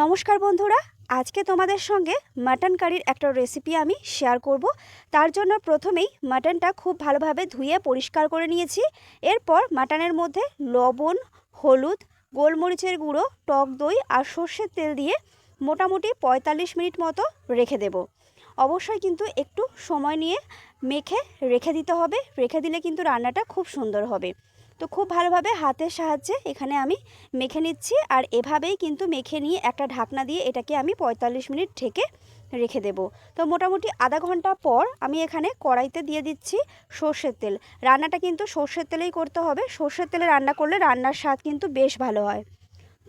নমস্কার বন্ধুরা, আজকে তোমাদের সঙ্গে মাটন কারির একটা রেসিপি আমি শেয়ার করব। তার জন্য প্রথমেই মাটনটা খুব ভালোভাবে ধুয়ে পরিষ্কার করে নিয়েছি। এরপর মাটনের মধ্যে লবণ, হলুদ, গোলমরিচের গুঁড়ো, টক দই আর সর্ষের তেল দিয়ে মোটামুটি পঁয়তাল্লিশ মিনিট মতো রেখে দেব। অবশ্যই কিন্তু একটু সময় নিয়ে মেখে রেখে দিতে হবে। রেখে দিলে কিন্তু রান্নাটা খুব সুন্দর হবে। তো খুব ভালোভাবে হাতের সাহায্যে এখানে আমি মেখে নিচ্ছি। আর এভাবেই কিন্তু মেখে নিয়ে একটা ঢাকনা দিয়ে এটাকে আমি পঁয়তাল্লিশ মিনিট ঢেকে রেখে দেব। তো মোটামুটি আধা ঘণ্টা পর আমি এখানে কড়াইতে দিয়ে দিচ্ছি সর্ষের তেল। রান্নাটা কিন্তু সর্ষের তেলেই করতে হবে। সর্ষের তেলে রান্না করলে রান্নার স্বাদ কিন্তু বেশ ভালো হয়।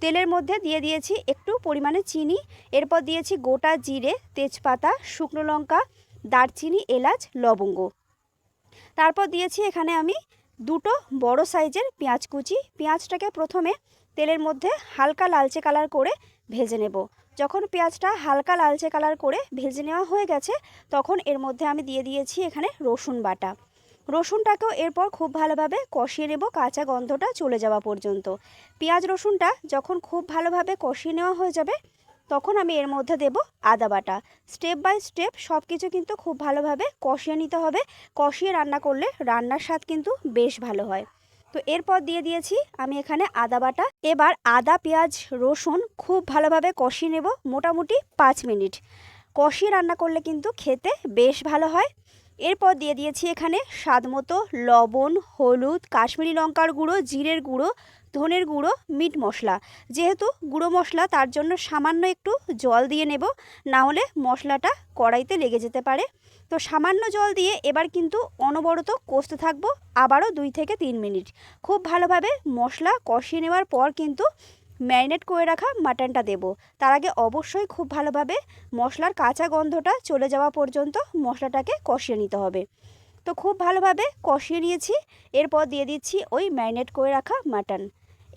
তেলের মধ্যে দিয়ে দিয়েছি একটু পরিমাণে চিনি। এরপর দিয়েছি গোটা জিরে, তেজপাতা, শুকনো লঙ্কা, দারচিনি, এলাচ, লবঙ্গ। তারপর দিয়েছি এখানে আমি দুটো বড় সাইজের পেঁয়াজ কুচি। পেঁয়াজটাকে প্রথমে তেলের মধ্যে হালকা লালচে কালার করে ভেজে নেব। যখন পেঁয়াজটা হালকা লালচে কালার করে ভেজে নেওয়া হয়ে গেছে, তখন এর মধ্যে আমি দিয়ে দিয়েছি এখানে রসুন বাটা। রসুনটাকেও এরপর খুব ভালোভাবে কষিয়ে নেব, কাঁচা গন্ধটা চলে যাওয়া পর্যন্ত। পেঁয়াজ রসুনটা যখন খুব ভালোভাবে কষিয়ে নেওয়া হয়ে যাবে তখন আমি এর মধ্যে দেব আদা বাটা। স্টেপ বাই স্টেপ সব কিছু কিন্তু খুব ভালোভাবে কষিয়ে নিতে হবে। কষিয়ে রান্না করলে রান্নার স্বাদ কিন্তু বেশ ভালো হয়। তো এরপর দিয়ে দিয়েছি আমি এখানে আদা বাটা। এবার আদা, পেঁয়াজ, রসুন খুব ভালোভাবে কষিয়ে নেব মোটামুটি পাঁচ মিনিট। কষিয়ে রান্না করলে কিন্তু খেতে বেশ ভালো হয়। এরপর দিয়ে দিয়েছি এখানে স্বাদ মতো লবণ, হলুদ, কাশ্মীরি লঙ্কার গুঁড়ো, জিরের গুঁড়ো, ধনের গুঁড়ো, মিট মশলা। যেহেতু গুঁড়ো মশলা, তার জন্য সামান্য একটু জল দিয়ে নেব, না হলে মশলাটা কড়াইতে লেগে যেতে পারে। তো সামান্য জল দিয়ে এবার কিন্তু অনবরত কষতে থাকব আবারও দুই থেকে তিন মিনিট। খুব ভালোভাবে মশলা কষিয়ে নেওয়ার পর কিন্তু ম্যারিনেট করে রাখা মাটনটা দেব। তার আগে অবশ্যই খুব ভালোভাবে মশলার কাঁচা গন্ধটা চলে যাওয়া পর্যন্ত মশলাটাকে কষিয়ে নিতে হবে। তো খুব ভালোভাবে কষিয়ে নিয়েছি, এরপর দিয়ে দিচ্ছি ওই ম্যারিনেট করে রাখা মাটন।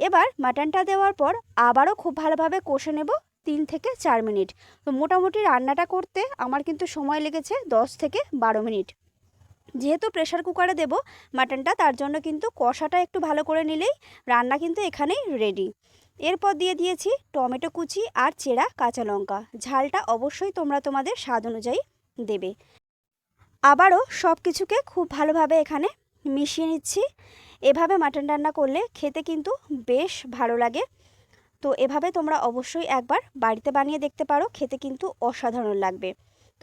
এবার মাটনটা দেওয়ার পর আবারও খুব ভালোভাবে কষে নেব তিন থেকে চার মিনিট। তো মোটামুটি রান্নাটা করতে আমার কিন্তু সময় লেগেছে দশ থেকে বারো মিনিট। যেহেতু প্রেশার কুকারে দেব মাটনটা, তার জন্য কিন্তু কষাটা একটু ভালো করে নিলেই রান্না কিন্তু এখানেই রেডি। এরপর দিয়ে দিয়েছি টমেটো কুচি আর চেরা কাঁচা লঙ্কা। ঝালটা অবশ্যই তোমরা তোমাদের স্বাদ অনুযায়ী দেবে। আবারও সব কিছুকে খুব ভালোভাবে এখানে মিশিয়ে নিচ্ছি। এভাবে মাটন রান্না করলে খেতে কিন্তু বেশ ভালো লাগে। তো এভাবে তোমরা অবশ্যই একবার বাড়িতে বানিয়ে দেখতে পারো, খেতে কিন্তু অসাধারণ লাগবে।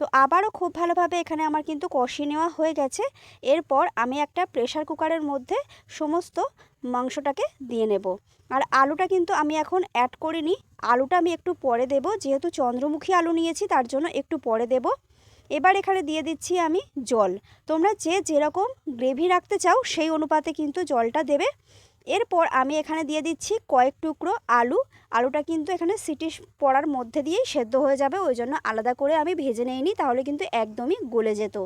তো আবারও খুব ভালোভাবে এখানে আমার কিন্তু কষিয়ে নেওয়া হয়ে গেছে। এরপর আমি একটা প্রেশার কুকারের মধ্যে সমস্ত মাংসটাকে দিয়ে নেব। আর আলুটা কিন্তু আমি এখন অ্যাড করিনি আলুটা আমি একটু পরে দেব, যেহেতু চন্দ্রমুখী আলু নিয়েছি, তার জন্য একটু পরে দেব। এবার এখানে দিয়ে দিচ্ছি আমি জল। তোমরা যে যেরকম গ্রেভি রাখতে চাও, সেই অনুপাতে কিন্তু জলটা দেবে। এরপর আমি এখানে দিয়ে দিচ্ছি কয়েক টুকরো আলু। আলুটা কিন্তু এখানে সিটি পড়ার মধ্যে দিয়েই সেদ্ধ হয়ে যাবে, ওই জন্য আলাদা করে আমি ভেজে নেইনি, তাহলে কিন্তু একদমই গলে যেত।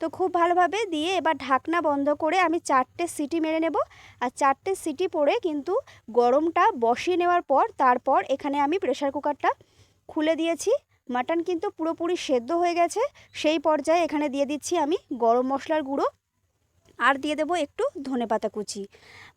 তো খুব ভালোভাবে দিয়ে এবার ঢাকনা বন্ধ করে আমি চারটে সিটি মেরে নেব। আর চারটে সিটি পরে কিন্তু গরমটা বসিয়ে নেওয়ার পর তারপর এখানে আমি প্রেশার কুকারটা খুলে দিয়েছি। মাটন কিন্তু পুরোপুরি সেদ্ধ হয়ে গেছে, সেই পর্যায়ে এখানে দিয়ে দিচ্ছি আমি গরম মশলার গুঁড়ো। আর দিয়ে দেবো একটু ধনে পাতা কুচি।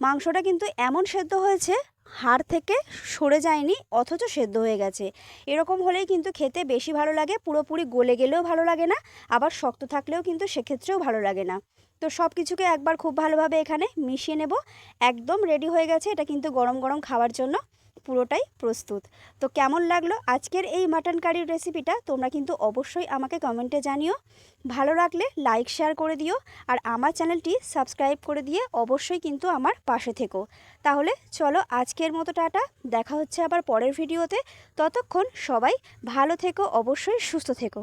মাংসটা কিন্তু এমন সেদ্ধ হয়েছে, হাড় থেকে সরে যায়নি, অথচ সেদ্ধ হয়ে গেছে। এরকম হলেই কিন্তু খেতে বেশি ভালো লাগে, পুরোপুরি গলে গেলেও ভালো লাগে না, আবার শক্ত থাকলেও কিন্তু সেক্ষেত্রেও ভালো লাগে না। তো সব কিছুকে একবার খুব ভালোভাবে এখানে মিশিয়ে নেব। একদম রেডি হয়ে গেছে, এটা কিন্তু গরম গরম খাওয়ার জন্য। পুরোটাই প্রস্তুত। তো কেমন লাগল আজকের এই মাটন কারির রেসিপিটা তোমরা কিন্তু অবশ্যই আমাকে কমেন্টে জানিও। ভালো লাগলে লাইক শেয়ার করে দিও। আর আমার চ্যানেলটি সাবস্ক্রাইব করে দিয়ে অবশ্যই কিন্তু আমার পাশে থেকো। তাহলে চলো আজকের মতো টাটা। দেখা হচ্ছে আবার পরের ভিডিওতে ততক্ষণ সবাই ভালো থেকো, অবশ্যই সুস্থ থেকো।